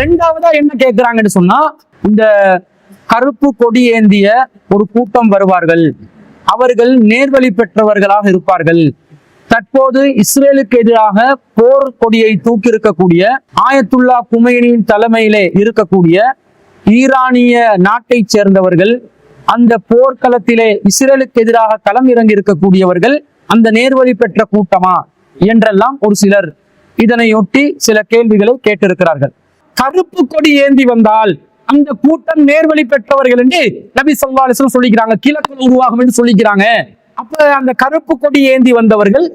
ரெண்டாவதா என்ன கேட்கிறாங்கன்னு சொன்னா இந்த கருப்பு கொடி ஏந்திய ஒரு கூட்டம் வருவார்கள். அவர்கள் நேர்வழி பெற்றவர்களாக இருப்பார்கள். தற்போது இஸ்ரேலுக்கு எதிராக போர் கொடியை தூக்கி இருக்கக்கூடிய ஆயத்துல்லா குமைனின் தலைமையிலே இருக்கக்கூடிய ஈரானிய நாட்டைச் சேர்ந்தவர்கள் அந்த போர்க்களத்திலே இஸ்ரேலுக்கு எதிராக களம் இறங்கி இருக்கக்கூடியவர்கள் அந்த நேர்வழி பெற்ற கூட்டமா? என்றெல்லாம் ஒரு சிலர். இதனையொட்டி சில கேள்விகளை கேட்டிருக்கிறார்கள். கருப்பு கொடி ஏந்தி வந்தால் அந்த கூட்டம் நேர்வழி பெற்றவர்கள் என்று நபி சொல்லா அலிஸ்லாம் சொல்லிக்கிறாங்க. கிழக்கு உருவாகும் என்று சொல்லிக்கிறாங்க. அப்ப அந்த கருப்பு கொடி ஏந்தி வந்தவர்கள்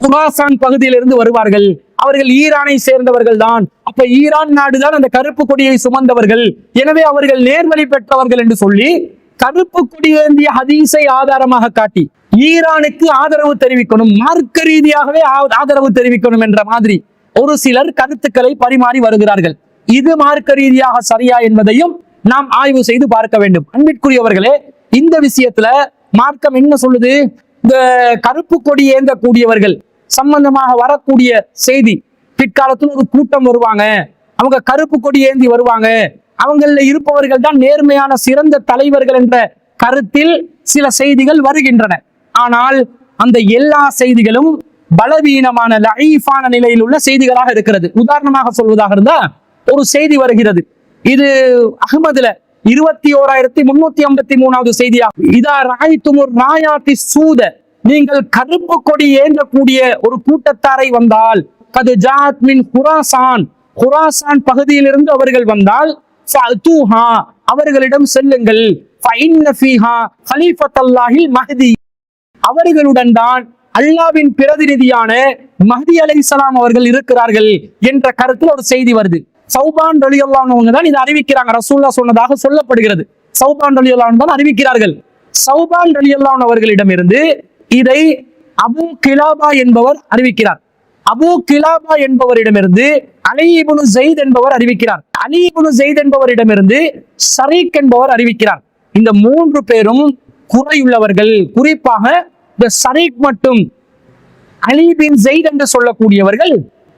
குராசான் பகுதியிலிருந்து வருவார்கள். அவர்கள் ஈரானை சேர்ந்தவர்கள் தான். அப்ப ஈரான் நாடுதான் அந்த கருப்பு கொடியை சுமந்தவர்கள். எனவே அவர்கள் நேர்வழி பெற்றவர்கள் என்று சொல்லி கருப்பு கொடி ஏந்திய ஹதீஸை ஆதாரமாக காட்டி ஈரானுக்கு ஆதரவு தெரிவிக்கணும். மார்க்க ரீதியாகவே ஆதரவு தெரிவிக்கணும் என்ற மாதிரி ஒரு சிலர் கருத்துக்களை பரிமாறி வருகிறார்கள். இது மார்க்க ரீதியாக சரியா என்பதையும் நாம் ஆய்வு செய்து பார்க்க வேண்டும். அன்பிற்குரியவர்களே இந்த விஷயத்துல மார்க்கம் என்ன சொல்லுது? இந்த கருப்பு கொடி ஏந்தக்கூடியவர்கள் சம்பந்தமாக வரக்கூடிய செய்தி பிற்காலத்தில் ஒரு கூட்டம் வருவாங்க. அவங்க கருப்பு கொடி ஏந்தி வருவாங்க. அவங்கள இருப்பவர்கள் தான் நேர்மையான சிறந்த தலைவர்கள் என்ற கருத்தில் சில செய்திகள் வருகின்றன. ஆனால் அந்த எல்லா செய்திகளும் பலவீனமான லஈஃபான நிலையில் உள்ள செய்திகளாக இருக்கிறது. உதாரணமாக சொல்வதாக இருந்தா ஒரு செய்தி வருகிறது. இது அகமதுல இருபத்தி ஓராயிரத்தி முன்னூத்தி ஐம்பத்தி மூணாவது செய்தியா? இதா ராய் துமுர் ராயாத்தி சூத. நீங்கள் கருப்பு கொடி ஏந்தக்கூடிய ஒரு கூட்டத்தாரை வந்தால் கது ஜாத் மின் குராசான் குராசான் பகுதியிலிருந்து அவர்கள் வந்தால் அவர்களிடம் செல்லுங்கள். ஃபஇன்ன அவர்களுடன் தான் அல்லாவின் பிரதிநிதியான மஹதி அலைஹிஸ்ஸலாம் அவர்கள் இருக்கிறார்கள் என்ற கருத்தில் ஒரு செய்தி வருது. சௌபான் ரலியுல்லான்னு தான் இதை அறிவிக்கிறாங்க. ரசூல்லா சொன்னதாக சொல்லப்படுகிறது. சௌபான் ரலியுல்லான் தான் அறிவிக்கிறார்கள். சௌபான் ரலியுல்லான் அவர்களிடமிருந்து இதை அபு கிலாபா என்பவர் அறிவிக்கிறார். அபு கிலாபா என்பவரிடமிருந்து அலிபுனு ஜெயித் என்பவர் அறிவிக்கிறார். அலிபுனு ஜெயித் என்பவரிடமிருந்து ஷரீக் என்பவர் அறிவிக்கிறார். இந்த மூன்று பேரும் குறையுள்ளவர்கள் குறிப்பாக இந்த சரீக் மட்டும் அலி பின் ஜெயித் என்று சொல்லக்கூடியவர்கள்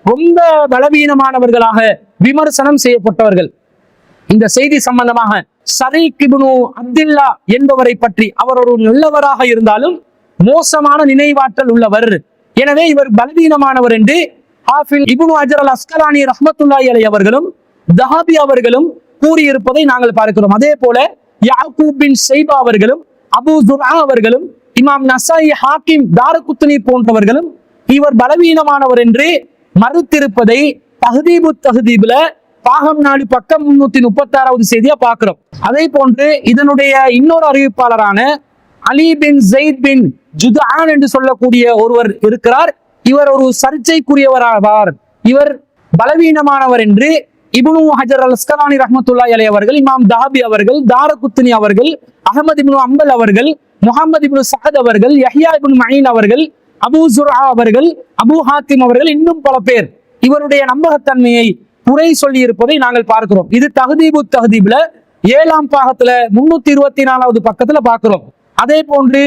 ரொம்ப பலவீனமானவர்களாக விமர்சனம் செய்யப்பட்டவர்கள். இந்த செய்தி சம்பந்தமாக சரீக் இபுனு அப்துல்லா என்பவரை பற்றி அவர் ஒரு நல்லவராக இருந்தாலும் மோசமான நினைவாற்றல் உள்ளவர். எனவே இவர் பலவீனமானவர் என்று ஹாஃபில் இபுனு அஜர் அல் அஸ்கலானி ரஹமத்துல்லாய் அலை அவர்களும் தஹாபி அவர்களும் கூறியிருப்பதை நாங்கள் பார்க்கிறோம். அதே போல யாகூபின் சைபா அவர்களும் அபு துரா அவர்களும் இமாம் நசாயி ஹாக்கிம் தாரகுத்னி போன்றவர்களும் இவர் பலவீனமானவர் என்று மறுத்திருப்பதை தஹதீபு தஹதீப்ல பாகம் நாடு பக்கம் முன்னூத்தி முப்பத்தி ஆறாவது செய்தியா பார்க்கிறோம். அதே போன்று இதனுடைய இன்னொரு அறிவிப்பாளரான அலி பின் ஜெயித் பின் ஜுதான் என்று சொல்லக்கூடிய ஒருவர் இருக்கிறார். இவர் ஒரு சர்ச்சைக்குரியவராவார். இவர் பலவீனமானவர் என்று இபுனு ஹஜர் அல் அஸ்கலானி ரஹமத்துல்லா அலை அவர்கள் இமாம் தாபி அவர்கள் தாரகுத்னி அவர்கள் அகமது இப்னு அம்பல் அவர்கள் முகமது இப்னு சஹத் அவர்கள் யஹ்யா இப்னு மயின் அவர்கள் அபூ ஜுரா அவர்கள் அபு ஹாத்திம் அவர்கள் இன்னும் பல பேர். இவருடைய நம்பகத்தன்மையை குறை சொல்லி இருப்பதை நாங்கள் பார்க்கிறோம். இது தஹதீபு தஹதீப்ல ஏழாம் பாகத்துல முன்னூத்தி இருபத்தி நாலாவது பக்கத்துல பார்க்கிறோம். அதே போன்று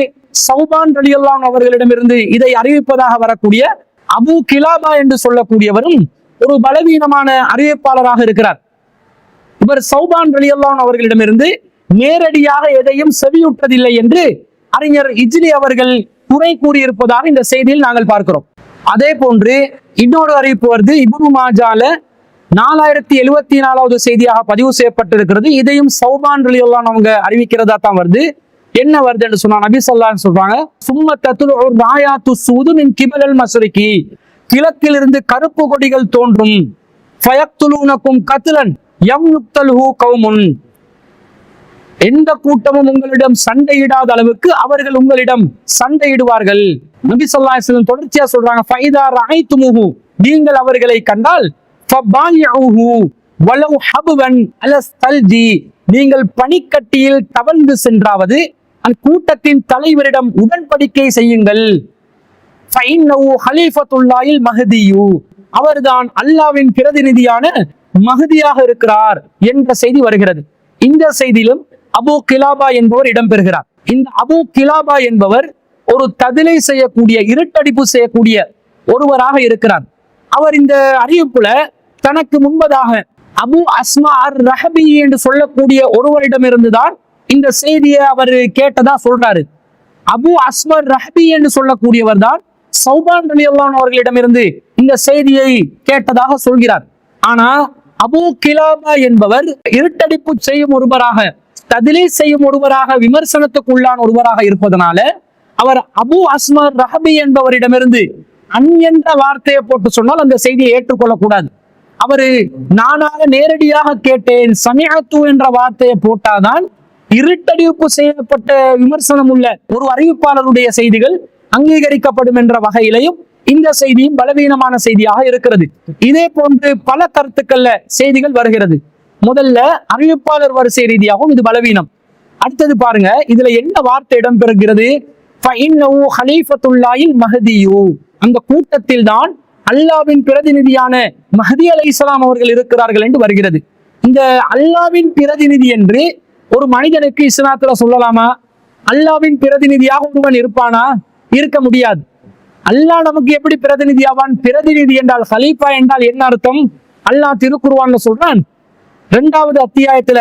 சௌபான் ரலியல்லான் அவர்களிடமிருந்து இதை அறிவிப்பதாக வரக்கூடிய அபு கிலாபா என்று சொல்லக்கூடியவரும் ஒரு பலவீனமான அறிவிப்பாளராக இருக்கிறார். இவர் சௌபான் ரலியல்லான் அவர்களிடமிருந்து நேரடியாக எதையும் செவியுற்றதில்லை என்று அறிஞர் இஜ்லி அவர்கள் குறை கூறியிருப்பதாக இந்த செய்தியில் நாங்கள் பார்க்கிறோம். அதே போன்று இன்னொரு அறிவிப்பு வருது. இபுனு மாஜால நாலாயிரத்தி எழுவத்தி நாலாவது செய்தியாக பதிவு செய்யப்பட்டிருக்கிறது. இதையும் சௌபான் ரலியல்லான் அவங்க அறிவிக்கிறதா தான் வருது. என்ன வருது என்று சொன்னா நபி சொல்லான்னு சொல்றாங்க சும்ம தத்துல் ஒரு ராயாத்து சூது மின் கிபலல் மசுரிக்கி கிழக்கிலிருந்து கருப்பு கொடிகள் தோன்றும். ஃபயக்துலூனக்கும் கத்துலன் எம் யுக்தல்ஹு கவுமுன் எந்த கூட்டமும் உங்களிடம் சண்டையிடாத அளவுக்கு அவர்கள் உங்களிடம் சண்டையிடுவார்கள். நபி ஸல்லல்லாஹு தொடர்ச்சியா சொல்றாங்க ஃபைதா ரஐதுமுஹு நீங்கள் அவர்களை கண்டால் ஃபபாயிஉஹு வலவ் ஹபுவன் நீங்கள் பனிக்கட்டியில் தவழ்ந்து சென்றாவது அந்த கூட்டத்தின் தலைவரிடம் உடன்படிக்கை செய்யுங்கள். ஃபைன்னஹு மஹதியு. அவர்தான் அல்லாவின் பிரதிநிதியான மகதியாக இருக்கிறார் என்ற செய்தி வருகிறது. இந்த செய்தியிலும் அபு கிலாபா என்பவர் இடம்பெறுகிறார். இந்த அபு கிலாபா என்பவர் ஒரு ததிலை செய்யக்கூடிய இருட்டடிப்பு செய்யக்கூடிய ஒருவராக இருக்கிறார். அவர் இந்த அறிவிப்புல தனக்கு முன்பதாக அபு அஸ்மா அர் ரஹபி என்று சொல்லக்கூடிய ஒருவரிடமிருந்துதான் இந்த செய்தியை அவர் கேட்டதா சொல்றாரு. அபு அஸ்மர் ரஹபி என்று சொல்லக்கூடியவர் தான் சௌபான் அலி அவர்களிடமிருந்து இந்த செய்தியை கேட்டதாக சொல்கிறார். ஆனா அபு கிலாபா என்பவர் இருட்டடிப்பு செய்யும் ஒருவராக ததிலே செய்யும் ஒருவராக விமர்சனத்துக்குள்ளான ஒருவராக இருப்பதனால அவர் அபு அஸ்மர் ரஹபி என்பவரிடமிருந்து அன் என்ற வார்த்தையை போட்டு சொன்னால் அந்த செய்தியை ஏற்றுக்கொள்ளக்கூடாது. அவரு நானாக நேரடியாக கேட்டேன் சமியத்து என்ற வார்த்தையை போட்டாதான் இருட்டடிப்பு செய்யப்பட்ட விமர்சனம் உள்ள ஒரு அறிவிப்பாளருடைய செய்திகள் அங்கீகரிக்கப்படும் என்ற வகையிலையும் இந்த செய்தியும் பலவீனமான செய்தியாக இருக்கிறது. இதே போன்று பல கருத்துக்கள்ல செய்திகள் வருகிறது. முதல்ல அறிவிப்பாளர் வரிசை ரீதியாகவும் இது பலவீனம். அடுத்தது பாருங்க இதுல என்ன வார்த்தை இடம்பெறுகிறது? ஃபஇன்னஹு மஹதியு. அந்த கூட்டத்தில் தான் அல்லாவின் பிரதிநிதியான மஹதி அலை அவர்கள் இருக்கிறார்கள் என்று வருகிறது. இந்த அல்லாவின் பிரதிநிதி என்று ஒரு மனிதனுக்கு இஸ்லாத்துல சொல்லலாமா? அல்லாவின் பிரதிநிதியாக ஒருவன் இருப்பானா? இருக்க முடியாது. அல்லாஹ் நமக்கு எப்படி பிரதிநிதி ஆவான்? பிரதிநிதி என்றால் ஹலீஃபா என்றால் என்ன அர்த்தம்? அல்லாஹ் திருக்குருவான்னு சொல்றான் ரெண்டாவது அத்தியாயத்துல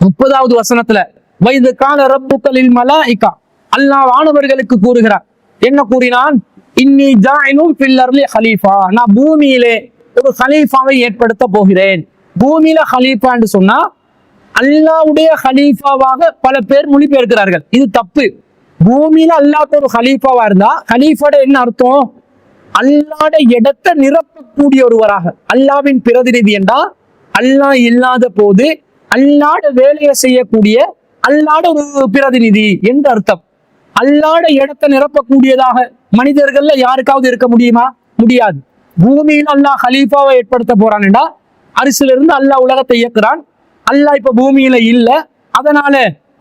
முப்பதாவது வசனத்துல வயது கால ரப்புக்களில் இக்கா அல்லாஹ் வானவர்களுக்கு கூறுகிறார். என்ன கூறினான்? இன்னி ஜாயினும் பில்லர்லி ஹலீஃபா. நான் பூமியிலே ஒரு ஹலீஃபாவை ஏற்படுத்த போகிறேன். பூமியில ஹலீஃபா என்று சொன்னா அல்லாவுடைய ஹலீஃபாவாக பல பேர் மொழிபெயர்க்கிறார்கள். இது தப்பு. பூமியில அல்லாஹ் ஒரு ஹலீஃபாவா இருந்தா ஹலீஃபாட என்ன அர்த்தம்? அல்லாட இடத்தை நிரப்பக்கூடிய ஒருவராக அல்லாவின் பிரதிநிதி என்றா அல்லாஹ் இல்லாத போது அல்லாட வேலையை செய்யக்கூடிய அல்லாட ஒரு பிரதிநிதி என்று அர்த்தம். அல்லாட இடத்தை நிரப்பக்கூடியதாக மனிதர்கள்ல யாருக்காவது இருக்க முடியுமா? முடியாது. பூமியில் அல்லாஹ் ஹலீஃபாவை ஏற்படுத்த போறான்டா அரிசில இருந்து அல்லாஹ் உலகத்தை இயக்குறான். அல்லாஹ் இப்ப பூமியில இல்ல. அதனால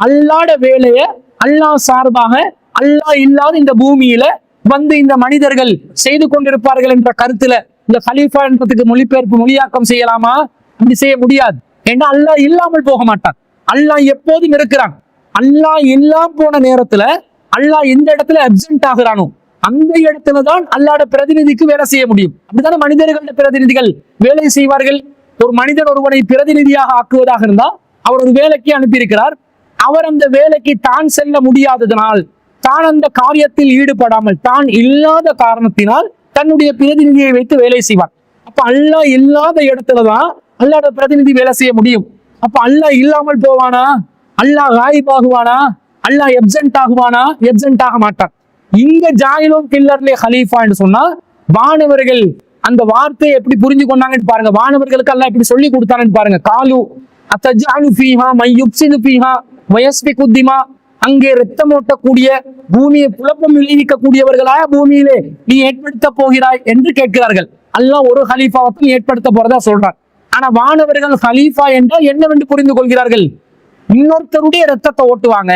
அல்லாட வேலைய அல்லாஹ் சார்பாக அல்லாஹ் இல்லாத இந்த பூமியில வந்து இந்த மனிதர்கள் செய்து கொண்டிருப்பார்கள் என்ற கருத்துல இந்த ஹலீஃபா என்றதுக்கு மொழிபெயர்ப்பு மொழியாக்கம் செய்யலாமா? அப்படி செய்ய முடியாது. ஏன்னா அல்லாஹ் இல்லாமல் போக மாட்டான். அல்லாஹ் எப்போதும் இருக்கிறான். அல்லாஹ் இல்லாம போன நேரத்துல அல்லாஹ் எந்த இடத்துல அப்சென்ட் ஆகுறானோ அந்த இடத்துல தான் அல்லாட பிரதிநிதிக்கு வேலை செய்ய முடியும். அப்படித்தானே மனிதர்களோட பிரதிநிதிகள் வேலை செய்வார்கள்? ஒரு மனிதன் ஒருவனை பிரதிநிதியாக ஆக்குவதாக இருந்தால் அவர் ஒரு வேலைக்கு அனுப்பியிருக்கிறார். அவர் அந்த வேலைக்கு தான் செல்ல முடியாததனால் தான் அந்த காரியத்தில் ஈடுபடாமல் தான் இல்லாத காரணத்தினால் தன்னுடைய பிரதிநிதியை வைத்து வேலை செய்வார். அப்ப அல்லாஹ் இல்லாத இடத்துலதான் அல்லாட பிரதிநிதி வேலை செய்ய முடியும். அப்ப அல்லாஹ் இல்லாமல் போவானா? அல்லாஹ் காயிப் ஆகுவானா? அல்லாஹ் எப்சென்ட் ஆகுவானா? எப்சென்ட் ஆக மாட்டான். இங்க ஜாயிலும் கில்லர்லே ஹலீஃபா என்று சொன்னா வானவர்கள் அந்த வார்த்தையை எப்படி புரிஞ்சு கொண்டாங்கன்னு பாருங்க. வானவர்களுக்கு எல்லாம் எப்படி சொல்லி கொடுத்தாங்கன்னு பாருங்க. காலு அத்தஜாலு ஃபீஹா மையுப்சிது ஃபீஹா வயஸ்பி குத்திமா அங்கே ரத்தம் ஓட்டக்கூடிய பூமியை குழப்பம் விளைவிக்கக்கூடியவர்களா பூமியிலே நீ ஏற்படுத்த போகிறாய் என்று கேட்கிறார்கள். அல்லாஹ் ஒரு ஹலீஃபாவத்தையும் ஏற்படுத்த போறதா சொல்றான். ஆனா வானவர்கள் ஹலீஃபா என்றால் என்னவென்று புரிந்து கொள்கிறார்கள்? இன்னொருத்தருடைய ரத்தத்தை ஓட்டுவாங்க.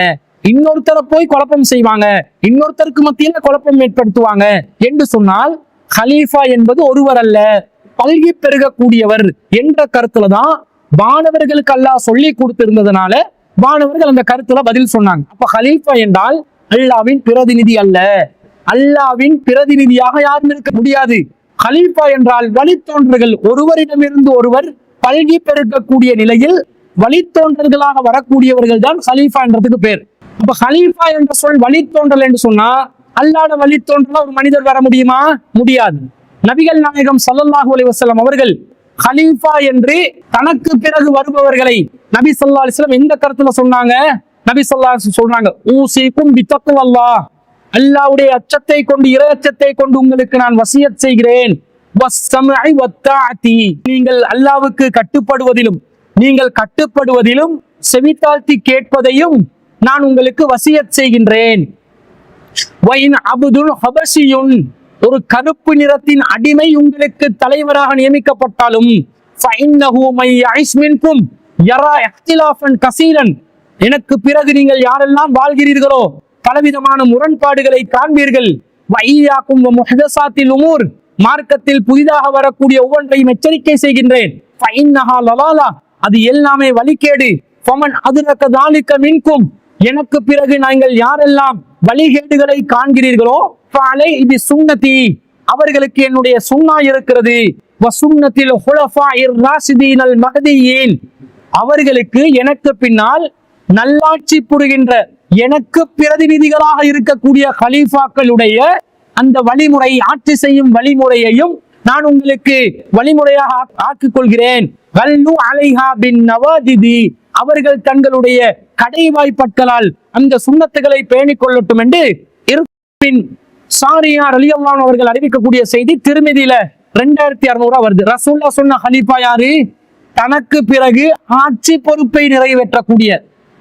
இன்னொருத்தரை போய் குழப்பம் செய்வாங்க. இன்னொருத்தருக்கு மத்தியில குழப்பம் ஏற்படுத்துவாங்க. என்று சொன்னால் ஹலீஃபா என்பது ஒருவர் அல்ல பல்கி பெருகக்கூடியவர் என்ற கருத்துல தான் வானவர்களுக்கு அல்லாஹ் சொல்லி கொடுத்திருந்ததுனால வானவர்கள் அந்த கருத்துல பதில் சொன்னாங்க. அப்ப ஹலீஃபா என்றால் அல்லாவின் பிரதிநிதி அல்ல. அல்லாவின் பிரதிநிதியாக யாரும் இருக்க முடியாது. ஹலீஃபா என்றால் வழித்தோன்றர்கள். ஒருவரிடமிருந்து ஒருவர் பல்கி பெருக்கக்கூடிய நிலையில் வழித்தோன்றர்களாக வரக்கூடியவர்கள் தான் ஹலீஃபா என்றதுக்கு பேர். அப்ப ஹலீஃபா என்ற சொல் வழித்தோன்றல் என்று சொன்னா அல்லாத வழித்தோன்றல ஒரு மனிதர் வர முடியுமா? முடியாது. நபிகள் நாயகம் சல்லல்லாஹு அலைஹி அவர்கள் ஹலீஃபா என்று தனக்கு பிறகு வருபவர்களை நபி சொல்லா அலிஸ்லாம் எந்த கருத்துல சொன்னாங்க? நபி சொல்லா சொல்றாங்க வஸல்லம் சொல்றாங்க ஊசிக்கும் பித்தக்குவல்லாஹ் அல்லாவுடைய அச்சத்தை கொண்டு இறை அச்சத்தை கொண்டு உங்களுக்கு நான் வசியத் செய்கிறேன். நீங்கள் அல்லாவுக்கு கட்டுப்படுவதிலும் நீங்கள் கட்டுப்படுவதிலும் செவித்தாழ்த்தி கேட்பதையும் நான் உங்களுக்கு வசியத் செய்கின்றேன். வைன் ஒரு கருப்பு நிறத்தின் அடிமை உங்களுக்கு தலைவராக நியமிக்கப்பட்டாலும் மை கசீரன் எனக்கு பிறகு நீங்கள் யாரெல்லாம் வாழ்கிறீர்களோ பலவிதமான முரண்பாடுகளை காண்பீர்கள். வையாக்கும் முஹதசாத்தில் உமூர். மார்க்கத்தில் புதிதாக வரக்கூடிய ஒவ்வொன்றையும் எச்சரிக்கை செய்கின்றேன். அது எல்லாமே வழிகேடு. ஃபமன் அதுலக்க தாலிக்க மின்கும். எனக்கு பிறகு நீங்கள் யாரெல்லாம் வழிகேடுகளை காண்கிறீர்களோ பாலை இது சுண்ணத்தி அவர்களுக்கு என்னுடைய சுண்ணா இருக்கிறது. வசுன்னத்தில் ஹுலஃபாயிர் ராசிதீனல் மஹதியீன் அவர்களுக்கு எனக்கு பின்னால் நல்லாட்சி புரிகின்ற எனக்கு பிரதிநிதிகளாக இருக்கக்கூடிய கலீஃபாக்களுடைய அந்த வழிமுறை ஆட்சி செய்யும் வழிமுறையையும் நான் உங்களுக்கு வழிமுறையாக ஆக்- ஆக்கிக் கொள்கிறேன் வல்லு நவாதிதி அவர்கள் தங்களுடைய கடைவாய்ப்பற்களால் அந்த சுண்ணத்துகளை பேணிக் கொள்ளட்டும் என்று இருப்பின் சாரியார் அலியல்லான் அவர்கள் அறிவிக்கக்கூடிய செய்தி திருமதியில ரெண்டாயிரத்தி அறுநூறா வருது. ரசூல்லா சொன்ன ஹலீஃபா யாரு? தனக்கு பிறகு ஆட்சி பொறுப்பை நிறைவேற்றக்கூடிய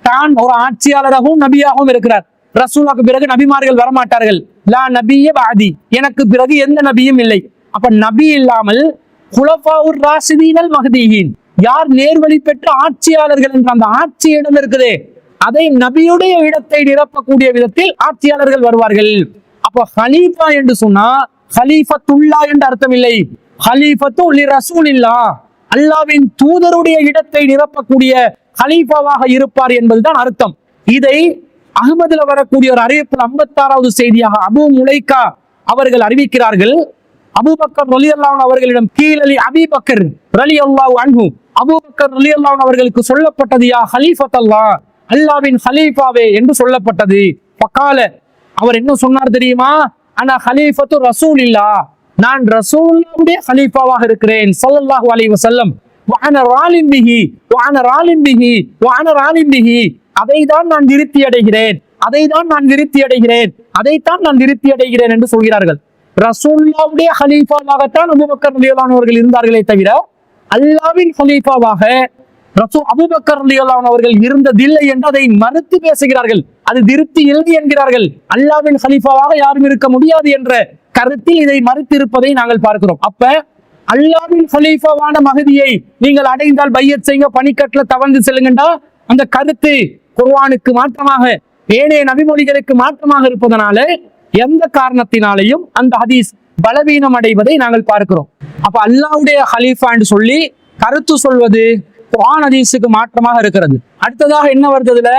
தான் ஒரு ஆட்சியாளராகவும் நபியாகவும் இருக்கிறார். ரசூலாக்கு பிறகு நபிமார்கள் வரமாட்டார்கள். லா நபிய பாதி. எனக்கு பிறகு எந்த நபியும் இல்லை. அப்ப நபி இல்லாமல் குலபாவுர் ராசிதீனல் மஹதியின் யார் நேர்வழி பெற்ற ஆட்சியாளர்கள் என்ற அந்த ஆட்சி இடம் இருக்குதே. அதை நபியுடைய இடத்தை நிரப்பக்கூடிய விதத்தில் ஆட்சியாளர்கள் வருவார்கள். அப்போ ஹலீஃபா என்று சொன்னா ஹலீஃபத்துல்லா என்று அர்த்தம் இல்லை ஹலீஃபத்து ரசூல் இல்லா அல்லாவின் தூதருடைய இடத்தை நிரப்பக்கூடிய ஹலீஃபாவாக இருப்பார் என்பதுதான் அர்த்தம். இதை அகமதுல வரக்கூடிய ஒரு அறிவிப்பில் ஐம்பத்தாறாவது செய்தியாக அபு முலைக்கா அவர்கள் அறிவிக்கிறார்கள். அபுபக்கர் ரலி அல்லாஹ் அவர்களிடம் கீழலி அபிபக்கர் ரலி அல்லாஹ் அன்பு அபுபக்கர் ரலி அல்லாஹ் அவர்களுக்கு சொல்லப்பட்டது யா ஹலீஃபத் அல்லாஹ் அல்லாவின் ஹலீஃபாவே என்று சொல்லப்பட்டது. பக்கால அவர் என்ன சொன்னார் தெரியுமா? ஆனா ஹலீஃபத்து ரசூல் இல்லா நான் ரசூலுடைய ஹலீஃபாவாக இருக்கிறேன். சல்லாஹூ அலி வசல்லம் வான ராலின் வான ராலின் வான ராலின் அதை தான் நான் திருப்தி அடைகிறேன். அதை தான் நான் திருப்தி அடைகிறேன். அதைத்தான் நான் திருப்தி அடைகிறேன் என்று சொல்கிறார்கள். ரசூல்லாவுடைய ஹலீஃபாவாகத்தான் அபுபக்கர் ரலியல்லாஹு இருந்தார்களே தவிர அல்லாவின் ஹலீஃபாவாக ரசூ அபுபக்கர் ரலியல்லாஹு அவர்கள் இருந்ததில்லை என்று அதை மறுத்து பேசுகிறார்கள். அது திருப்தி இல்லை என்கிறார்கள். அல்லாவின் ஹலீஃபாவாக யாரும் இருக்க முடியாது என்ற கருத்தில் இதை மறுத்திருப்பதை நாங்கள் பார்க்கிறோம். அப்ப அல்லாவின் ஹலீஃபாவான மகதியை நீங்கள் அடைந்தால் பையத் செய்ய பனிக்கட்டில் தவழ்ந்து செல்லுங்கண்டா? அந்த கருத்து குர்வானுக்கு மாற்றமாக ஏனைய நபிமொழிகளுக்கு மாற்றமாக இருப்பதனால எந்த காரணத்தினாலையும் அந்த ஹதீஸ் பலவீனம் அடைவதை நாங்கள் பார்க்கிறோம். அப்ப அல்லாவுடைய ஹலீஃபா என்று சொல்லி கருத்து சொல்வது குரான் ஹதீஸுக்கு மாற்றமாக இருக்கிறது. அடுத்ததாக என்ன வருது இதுல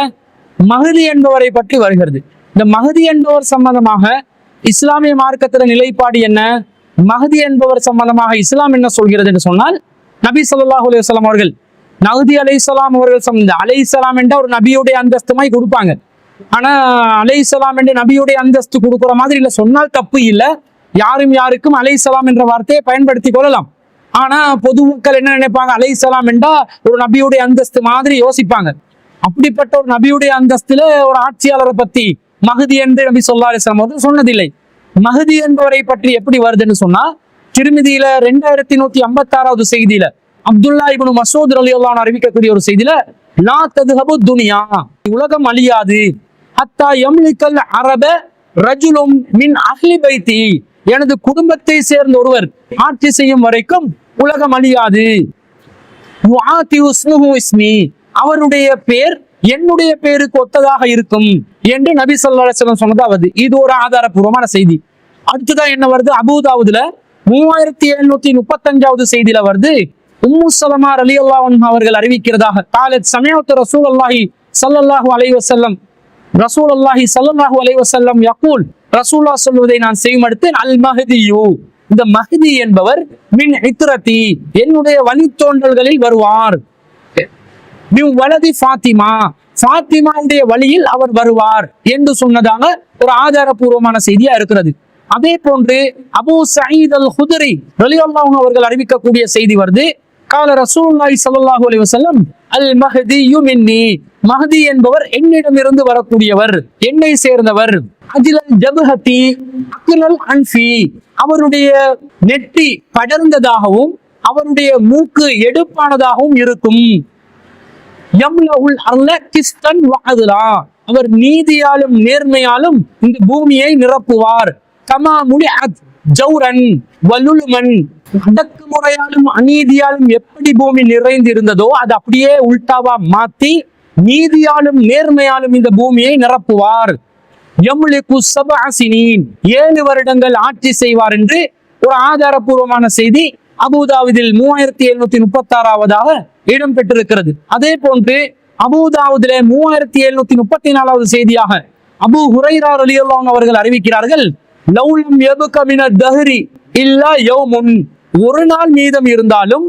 மகதி என்பவரை பற்றி வருகிறது. இந்த மகதி என்பவர் சம்பந்தமாக இஸ்லாமிய மார்க்கத்துல நிலைப்பாடு என்ன? மகதி என்பவர் சம்பந்தமாக இஸ்லாம் என்ன சொல்கிறது என்று சொன்னால் நபி சொல்லாஹ் அலுவலாம் அவர்கள் நகுதி சலாம் அவர்கள் சம்பந்த அலை சலாம் என்ற ஒரு நபியுடைய அந்தஸ்துமாய் கொடுப்பாங்க. ஆனா அலை சலாம் என்று நபியுடைய அந்தஸ்து கொடுக்குற மாதிரி இல்லை சொன்னால் தப்பு இல்லை. யாரும் யாருக்கும் அலை சலாம் என்ற வார்த்தையை பயன்படுத்தி கொள்ளலாம். ஆனா பொதுமக்கள் என்ன நினைப்பாங்க? அலை சலாம் என்றா ஒரு நபியுடைய அந்தஸ்து மாதிரி யோசிப்பாங்க. அப்படிப்பட்ட ஒரு நபியுடைய அந்தஸ்துல ஒரு ஆட்சியாளரை பத்தி மகதி என்று நபி சொல்லா அலிஸ்லாம் அவர்கள் சொன்னதில்லை. மகதி என்பவரை பற்றி எப்படி வருதுன்னு சொன்னா திருமதியில ரெண்டாயிரத்தி நூத்தி ஐம்பத்தி ஆறாவது செய்தியில அப்துல்லா இப்னு அலி ரலியல்லாஹு அறிவிக்கக்கூடிய ஒரு செய்தியில லா ததுஹபு துனியா உலகம் அழியாது. ஹத்தா எம்லிக்கல் அரப ரஜுலும் மின் அஹ்லி பைத்தி. எனது குடும்பத்தை சேர்ந்த ஒருவர் ஆட்சி செய்யும் வரைக்கும் உலகம் அழியாது. அவருடைய பேர் என்னுடைய பேருக்கு ஒத்ததாக இருக்கும் என்று நபி ஸல்லல்லாஹு அலைஹி வஸல்லம் சொன்னதாவது இது ஒரு ஆதாரபூர்வமான செய்தி. அடுத்துதான் என்ன வருது? அபூதாவுதுல மூவாயிரத்தி எழுநூத்தி முப்பத்தஞ்சாவது செய்தியில வருது. உம்மு சலமார் அலி அல்லாஹ் அவர்கள் அறிவிக்கிறதாக காலத் சமயத்து ரசூல் அல்லாஹி ஸல்லல்லாஹு அலைஹி வஸல்லம் ரசூல் அல்லாஹி ஸல்லல்லாஹு அலைஹி வஸல்லம் யகூல் ரசூல்லா சொல்வதை நான் செய்யும் அல் மஹதியூ. இந்த மஹதி என்பவர் மின் இத்ரதி என்னுடைய வழித்தோன்றல்களில் வருவார். வலது வலதி ஃபாத்திமா. ஃபாத்திமாவுடைய வழியில் அவர் வருவார் என்று சொன்னதாக ஒரு ஆதாரபூர்வமான செய்தியா இருக்கிறது. அதே போன்று அபு சயீத் அல் ஹுதரி ரலியல்லாஹு அவர்கள் அறிவிக்கக்கூடிய செய்தி வருது. கால ரசூலுல்லாஹி ஸல்லல்லாஹு அலைஹி வஸல்லம் அல் மஹ்தியு மின்னி. மஹதி என்பவர் என்னிடமிருந்து வரக்கூடியவர் என்னை சேர்ந்தவர். அஜிலல் ஜபஹதி அக்லல் அன்ஃபி. அவருடைய நெற்றி படர்ந்ததாகவும் அவருடைய மூக்கு எடுப்பானதாகவும் இருக்கும். எம்லவுல் அல்ல கிஸ்தன் வஅதுலா அவர் நீதியாலும் நேர்மையாலும் இந்த பூமியை நிரப்புவார். கமா முலிஅத் ஜௌரன் வலுலுமன். அடக்குமுறையாலும் அநீதியாலும் எப்படி பூமி நிறைந்து இருந்ததோ அது அப்படியே உல்டாவா மாத்தி நீதியாலும் நேர்மையாலும் இந்த பூமியை நிரப்புவார். யம்லிகு சபாசினின் ஏழு வருடங்கள் ஆட்சி செய்வார் என்று ஒரு ஆதாரபூர்வமான செய்தி அபுதாவுதில் மூவாயிரத்தி எழுநூத்தி முப்பத்தி ஆறாவதாக இடம் பெற்றிருக்கிறது அதே போன்று அபுதாவுதிலே மூவாயிரத்தி எழுநூத்தி முப்பத்தி நாலாவது செய்தியாக அபு ஹுரைரா ரலியல்லாஹு அவர்கள் அறிவிக்கிறார்கள் லௌலம் யபுக தஹ்ரி இல்லா யௌமுன். ஒரு நாள் மீதம் இருந்தாலும்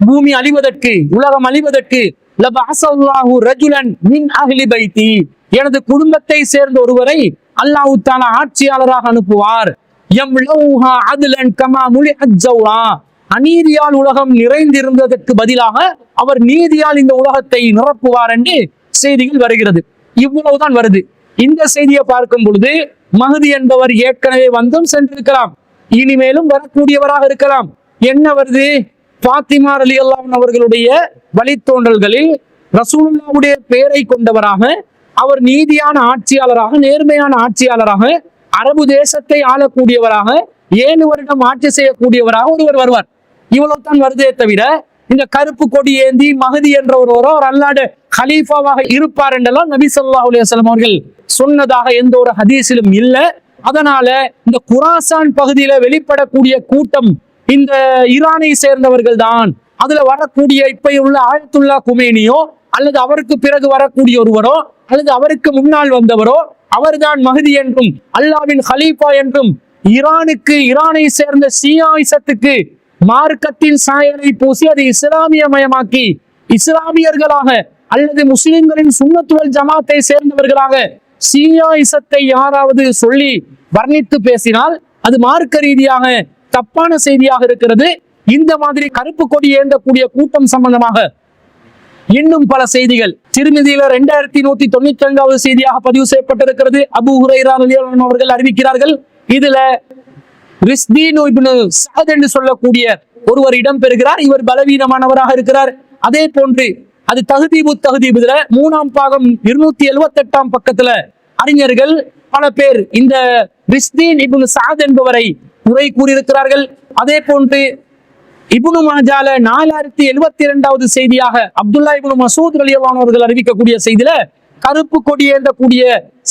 பூமி அழிவதற்கு உலகம் அழிவதற்கு லபஅஸல்லாஹு ரஜுலன் மின் அஹ்லி பைத்தி. எனது குடும்பத்தை சேர்ந்த ஒருவரை அல்லாஹு தாலா ஆட்சியாளராக அனுப்புவார். எம் லவுஹா அதுலன் கமா முலி அஜௌலா அநீதியால் உலகம் நிறைந்திருந்ததற்கு பதிலாக அவர் நீதியால் இந்த உலகத்தை நிரப்புவார் என்று செய்திகள் வருகிறது. இவ்வளவுதான் வருது. இந்த செய்தியை பார்க்கும் பொழுது மகதி என்பவர் ஏற்கனவே வந்தும் சென்றிருக்கலாம். இனிமேலும் வரக்கூடியவராக இருக்கலாம். என்ன வருது? பாத்திமா அலி அல்லாம் அவர்களுடைய வழித்தோன்றல்களில் ரசூலுல்லாவுடைய பெயரை கொண்டவராக அவர் நீதியான ஆட்சியாளராக நேர்மையான ஆட்சியாளராக அரபு தேசத்தை ஆளக்கூடியவராக ஏழு வருடம் ஆட்சி செய்யக்கூடியவராக ஒருவர் வருவார். இவ்வளவு தான் வருதே தவிர இந்த கருப்பு கொடி ஏந்தி மகதி என்ற ஒருவரோ ஒரு அல்லாடு ஹலீஃபாவாக இருப்பார் என்றெல்லாம் நபி சொல்லா அலுவலம் அவர்கள் சொன்னதாக எந்த ஒரு ஹதீஸிலும் இல்லை. அதனால இந்த குராசான் பகுதியில வெளிப்படக்கூடிய கூட்டம் இந்த ஈரானை சேர்ந்தவர்கள் தான். அதுல வரக்கூடிய இப்ப உள்ள ஆயத்துல்லா குமேனியோ அல்லது அவருக்கு பிறகு வரக்கூடிய ஒருவரோ அல்லது அவருக்கு முன்னால் வந்தவரோ அவர்தான் மகதி என்றும் அல்லாவின் ஹலீஃபா என்றும் ஈரானுக்கு ஈரானை சேர்ந்த சியாயிசத்துக்கு மார்க்கத்தின் சாயலை பூசி அதை இஸ்லாமியமயமாக்கி இஸ்லாமியர்களாக அல்லது முஸ்லிம்களின் சுண்ணத்துவல் ஜமாத்தை சேர்ந்தவர்களாக சியாயிசத்தை யாராவது சொல்லி வர்ணித்து பேசினால் அது மார்க்க ரீதியாக தப்பான செய்தியாக இருக்கிறது. இந்த மாதிரி கருப்பு கொடி ஏந்தக்கூடிய கூட்டம் சம்பந்தமாக இன்னும் பல செய்திகள். திருமதியில ரெண்டாயிரத்தி நூத்தி தொண்ணூத்தி ஐந்தாவது செய்தியாக பதிவு செய்யப்பட்டிருக்கிறது. அபு ஹுரைரா அவர்கள் அறிவிக்கிறார்கள். இதுல ரிஸ்தீனு இப்னு என்று சொல்லக்கூடிய ஒருவர் இடம் பெறுகிறார் இவர் பலவீனமானவராக இருக்கிறார். அதே போன்று அது தகுதீபு தகுதீபுல மூணாம் பாகம் இருநூத்தி எழுபத்தி எட்டாம் பக்கத்துல அறிஞர்கள் பல பேர் இந்த ரிஸ்தீன் இப்னு சாத் என்பவரை குறை கூறியிருக்கிறார்கள். அதே போன்று இபுனு மாஜால நாலாயிரத்தி எழுவத்தி இரண்டாவது செய்தியாக அப்துல்லா இபுனு மசூத் ரலியல்லாஹு அறிவிக்கக்கூடிய செய்தியில கருப்பு கொடி ஏந்தக்கூடிய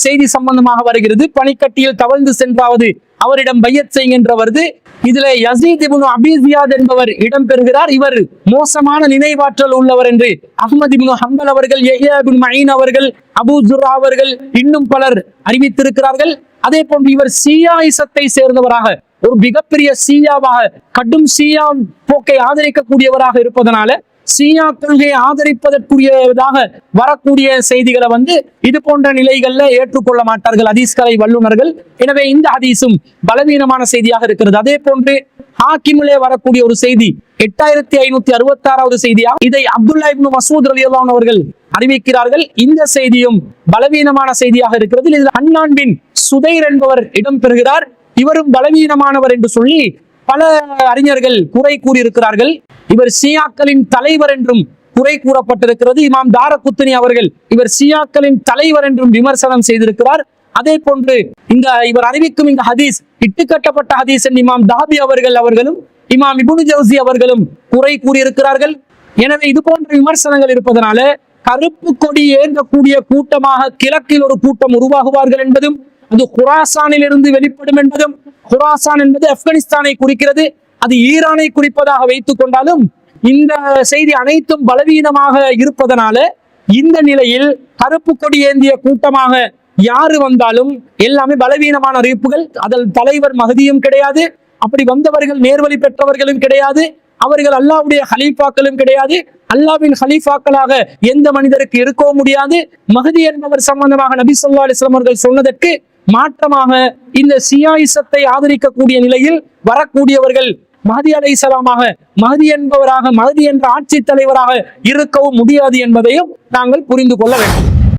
செய்தி சம்பந்தமாக வருகிறது. பனிக்கட்டியில் தவழ்ந்து சென்றாவது அவரிடம் பையத் செய்கின்ற வருது இதுல யசீத் இப்னு அபிசியாத் என்பவர் இடம் பெறுகிறார். இவர் மோசமான நினைவாற்றல் உள்ளவர் என்று அஹ்மது இப்னு ஹம்பல் அவர்கள் யஹ்யா மயின் அவர்கள் அபு ஜுரா அவர்கள் இன்னும் பலர் அறிவித்திருக்கிறார்கள். அதே போன்று இவர் சியாயிசத்தை சேர்ந்தவராக ஒரு மிகப்பெரிய சீயாவாக கடும் சீயா போக்கை ஆதரிக்கக்கூடியவராக இருப்பதனால சீனா கொள்கையை ஆதரிப்பதற்குரியதாக வரக்கூடிய செய்திகளை வந்து இது போன்ற நிலைகள்ல ஏற்றுக்கொள்ள மாட்டார்கள் ஹதீஸ்கலை வல்லுநர்கள். எனவே இந்த ஹதீஸும் பலவீனமான செய்தியாக இருக்கிறது. அதே போன்று ஹாக்கிமிலே வரக்கூடிய ஒரு செய்தி எட்டாயிரத்தி ஐநூத்தி அறுபத்தி ஆறாவது செய்தியா? இதை அப்துல்லா இப்னு மசூத் ரலியல்லாஹு அவர்கள் அறிவிக்கிறார்கள். இந்த செய்தியும் பலவீனமான செய்தியாக இருக்கிறது. இதில் அண்ணான் பின் சுதைர் என்பவர் இடம் பெறுகிறார் இவரும் பலவீனமானவர் என்று சொல்லி பல அறிஞர்கள் குறை கூறியிருக்கிறார்கள். இவர் சியாக்களின் தலைவர் என்றும் குறை கூறப்பட்டிருக்கிறது. இமாம் தாரகுத்தினி அவர்கள் இவர் சியாக்களின் தலைவர் என்றும் விமர்சனம் செய்திருக்கிறார். அதே போன்று இந்த இவர் அறிவிக்கும் இந்த ஹதீஸ் இட்டுக்கட்டப்பட்ட ஹதீஸ் என்று இமாம் தாபி அவர்கள் அவர்களும் இமாம் இபுனு ஜவுசி அவர்களும் குறை கூறியிருக்கிறார்கள். எனவே இது போன்ற விமர்சனங்கள் இருப்பதனால கருப்பு கொடி ஏங்கக்கூடிய கூட்டமாக கிழக்கில் ஒரு கூட்டம் உருவாகுவார்கள் என்பதும் அது குராசானில் இருந்து வெளிப்படும் என்பதும் குராசான் என்பது ஆப்கானிஸ்தானை குறிக்கிறது அது ஈரானை குறிப்பதாக வைத்துக் கொண்டாலும் இந்த செய்தி அனைத்தும் பலவீனமாக இருப்பதனால இந்த நிலையில் கருப்பு கொடி ஏந்திய கூட்டமாக யாரு வந்தாலும் எல்லாமே பலவீனமான அறிவிப்புகள் அதில் தலைவர் மகதியும் கிடையாது அப்படி வந்தவர்கள் நேர்வழி பெற்றவர்களும் கிடையாது அவர்கள் அல்லாஹ்வுடைய ஹலீஃபாக்களும் கிடையாது அல்லாவின் ஹலீஃபாக்களாக எந்த மனிதருக்கு இருக்கவும் முடியாது மகதி என்பவர் சம்பந்தமாக நபி சொல்லா அலைஹி அவர்கள் சொன்னதற்கு மாற்றமாக இந்த சியாயிசத்தை ஆதரிக்கக்கூடிய நிலையில் வரக்கூடியவர்கள் மஹதி அலைஹிஸ்ஸலாமாக மஹதி என்பவராக மஹதி என்ற ஆட்சி தலைவராக இருக்கவும் முடியாது என்பதையும் நாங்கள் புரிந்து கொள்ள வேண்டும்.